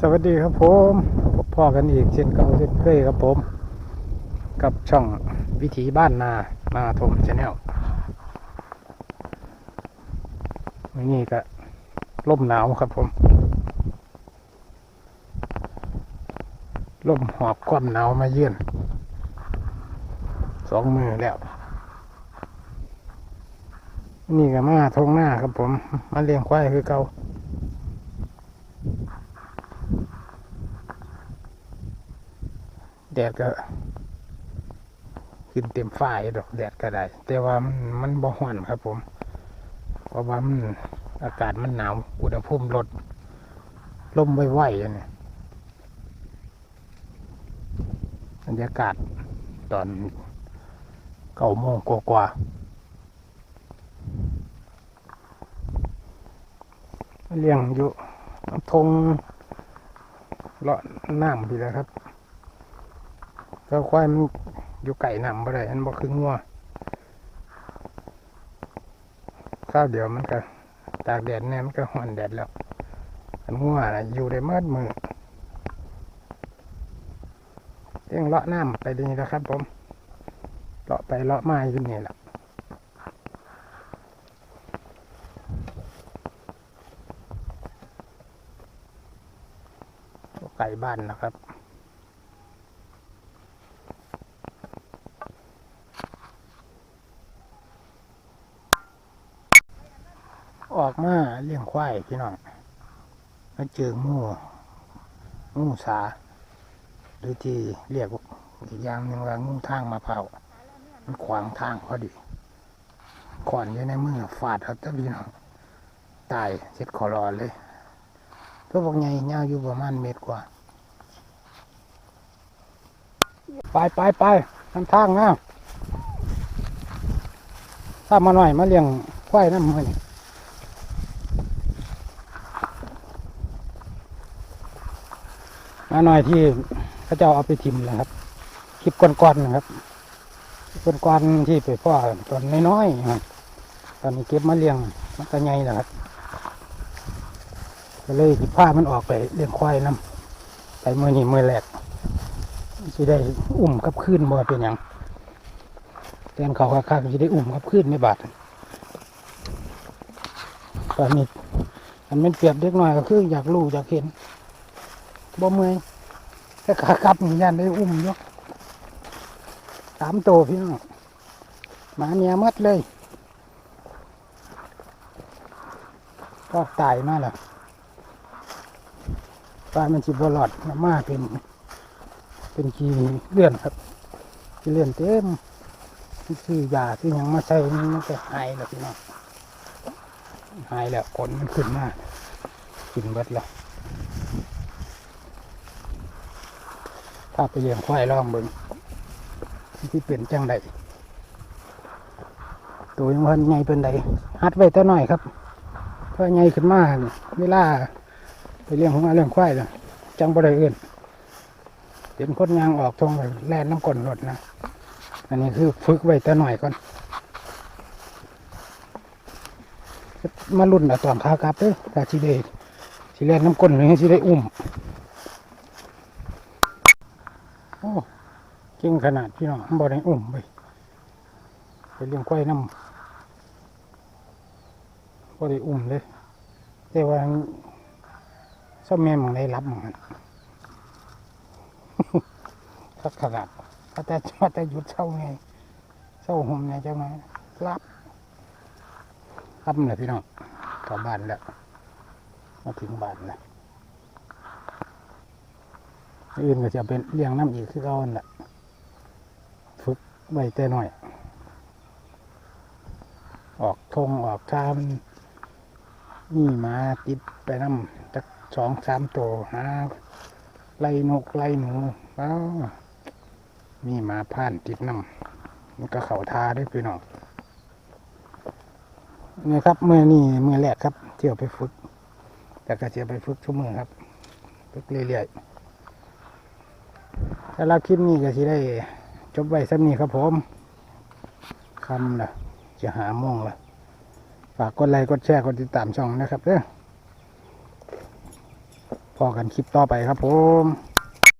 สวัสดีครับผมพบพ่อกันอีกเช่นเก่าเช่นเคยครับผม กับช่องวิถีบ้านนานาทมชาแนลวันนี้ก็ล่มหนาวครับผมล่มหอบความหนาวมาเยือนสองมือแล้ว นี่ก็มาทงหน้าครับผมมาเลี้ยงควายคือเก่า แดดก็ขึ้นเต็มฝ้ายดอกแดดก็ได้ แต่ว่ามันมันบ่ฮ้อนครับ ผม เพราะว่ามันอากาศมันหนาวอุณหภูมิลดลมไวๆอันนี้บรรยากาศตอนเก้าโมงกว่าๆเลี้ยงอยู่ทงเลาะน้ำดีแล้วครับ ก็ควายมันอยู่ไก่น้ำบ่ได้อันบ่คืองัวข้าวเดียวมันก็ตากแดดแน่มันก็ห่อนแดดแล้วอันงัวนะอยู่ได้เมื่อมือเองเลาะน้ำไปดีแล้วครับผมเลาะไปเลาะมาอยู่นี่แหละไก่บ้านนะครับ ออกมาเลี้ยงควายพี่น้องมาเจองูงูสา หรือที่เรียกอีกอย่างหนึ่งว่างูทางมะพร้าวมันขวางทางพอดีขอนอยู่ในมือฟาดเขาตะพี่น้องตายเสร็จขอรอเลยตัวบอกไงยาวอยู่ประมาณเมตรกว่า ไปไปไปทางทางนะถ้ามาหน่อยมาเลี้ยงควายน้ำมัน มาหน่อยที่เขาเจ้าเอาไปทิมนะครับคลิปก่อนๆนะครับก่อนๆที่ไปพ่อตอนน้อยๆครับตอนนี้เก็บมาเลี้ยงมันก็ใหญ่แล้วครับก็เลยสิผ้ามันออกไปเลี้ยงควายน้ำไปมือนี้มือแรกสิได้อุ้มกับขึ้นบ่เป็นหยังเตียนเขาคักๆสิได้อุ้มกับขึ้นไม่บาดตอนนี้มันเป็นเปรียบเด็กน้อยก็คืออยากรู้อยากเห็น บ่เมื่อยแต่ขากลับยันได้อุ้มยกสามโตวพี่น้องหมาเมียมัดเลยก็ตายมาแล้วตามันจิบหลอดมาเป็นเป็นกีเลื่อนครับกีเลื่อนเต็มซื้อยาที่ยังมาใส่มันจะหายแล้วพี่น้องหายแล้วขนมันขึ้นมาขึ้นเบิดแล้ว ถ้าไปเลี้ยงควายลองเบิงที่เป็นจังใดตัวยังวันใหญ่เป็นใดฮัดไว้แต่หน่อยครับเพื่อใหญ่ขึ้นมานี่เวลาไปเลี้ยงของมาเลี้ยงควายเลยจังบ่ได้เอื่นเห็นคนยางออกทงเลยแล่นน้ำกลนรถนะ อันนี้คือฝึกไว้แต่หน่อยก่อน มาลุ่นอะตอนขากลับเด้อถ้าสิได้สิแล่นน้ำกลนหรือสิได้อุ้ม โอ้เก่งขนาดพี่น้องบ่ได้อุ้มไปไปเลี้ยงควายน้ำบ่ได้อุ้มเลยแต่ว่าซ่อมแม่มองได้รับมองนั้นสักขนาดถ้าแต่ว่าแต่หยุดเช่าไงเช่าห่มไงเจ้าไงรับรับเลยพี่น้องกลับบ้านแล้วมาถึงบ้านแล้วอื่นก็จะเป็นเลี้ยงน้ำอีกคือเก่านั่นแหละ ไว้แต่หน่อย ออกทงออกชามนี่มาติดไปน้ำจักสองสามตัวหาไล่นกไล่หนูว้วมีหมาผ่านติดน้ำมันก็เข่าทาได้พี่น้องนี่ครับเมื่อนี่เมื่อแรกครับ เที่ยวไปฝึก แต่ก็จะไปฝึกชั่วโมงครับ ฝึกเรื่อยๆถ้ารับคลิปนี้ก็สิได้ จบไว้สักนี้ครับผมคำละจะหาโมงละฝากกดไลค์กดแชร์กดติดตามช่องนะครับเด้อพอกันคลิปต่อไปครับผม